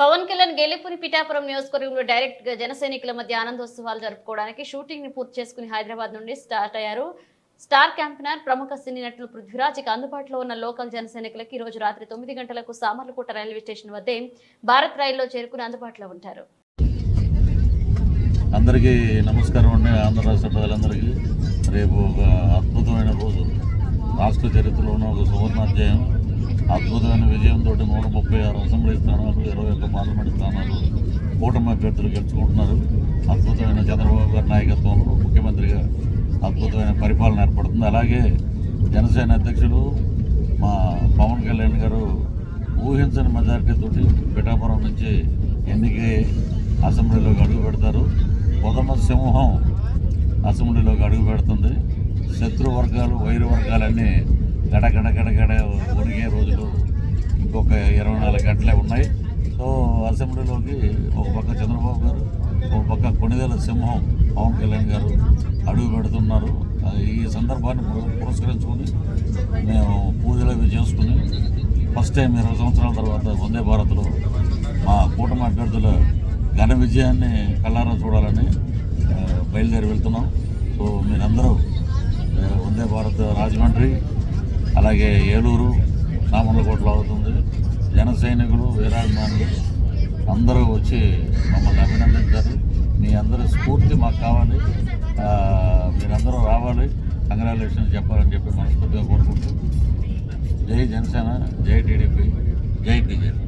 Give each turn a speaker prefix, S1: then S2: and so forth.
S1: పవన్ కళ్యాణ్ గేలిపురి పిఠాపురం నియోజకవర్గంలో డైరెక్ట్గా జనసైనికుల మధ్య ఆనందోత్సవాలు జరుపుకోవడానికి షూటింగ్ని పూర్తి చేసుకుని హైదరాబాద్ నుండి స్టార్ట్ అయ్యారు. స్టార్ క్యాంపెనర్ ప్రముఖ సినీ నటులు పృథ్వీరాజ్ అందుబాటులో ఉన్న లోకల్ జనసైనికులకు ఈ రోజు రాత్రి తొమ్మిది గంటలకు సామర్లకోట రైల్వే స్టేషన్ వద్దే భారత్ రైల్లో చేరుకుని అందుబాటులో ఉంటారు.
S2: అందరికీ నమస్కారం అండి. ఆంధ్ర రాష్ట్ర ప్రజలందరికీ రేపు ఒక అద్భుతమైన రోజు. రాష్ట్ర చరిత్రలోనే ఒక సువర్ణాధ్యాయం. అద్భుతమైన విజయంతో నూట ముప్పై ఆరు అసెంబ్లీ స్థానాలు ఇరవై ఒక్క పార్లమెంట్ స్థానాలు కూటమి అభ్యర్థులు గెలుచుకుంటున్నారు. అద్భుతమైన చంద్రబాబు గారి నాయకత్వంలో ముఖ్యమంత్రిగా అద్భుతమైన పరిపాలన ఏర్పడుతుంది. అలాగే జనసేన అధ్యక్షులు మా పవన్ కళ్యాణ్ గారు ఊహించని మెజారిటీతో పిఠాపురం నుంచి ఎన్నికై అసెంబ్లీలోకి అడుగు పెడతారు. పొదమ సింహం అసెంబ్లీలోకి అడుగు పెడుతుంది. శత్రు వర్గాలు వైరు వర్గాలన్నీ గడగడ గడగడ ఉనిగే రోజులు ఇంకొక ఇరవై నాలుగు గంటలే ఉన్నాయి. సో అసెంబ్లీలోకి ఒక పక్క చంద్రబాబు గారు ఒక పక్క కొణిదెల సింహం పవన్ కళ్యాణ్ గారు అడుగు పెడుతున్నారు. ఈ సందర్భాన్ని పురస్కరించుకొని మేము పూజలు అవి చేసుకుని ఫస్ట్ టైం ఇరవై సంవత్సరాల తర్వాత వందే భారత్లో మా కూటమి అభ్యర్థుల ఘన విజయాన్ని కళ్ళారా చూడాలని బయలుదేరి వెళ్తున్నాం. సో మీరందరూ వందే భారత్ రాజమండ్రి అలాగే ఏలూరు నామర్లకోటలో అవుతుంది జన సైనికులు వీరాభిమానులు అందరూ వచ్చి మమ్మల్ని అభినందించారు. మీ అందరి స్ఫూర్తి మాకు కావాలి. మీరందరూ రావాలి. కంగ్రాచులేషన్స్ చెప్పాలని చెప్పి మనస్ఫూర్తిగా కోరుకుంటూ. జై జనసేన జై టీడీపీ జై బీజేపీ.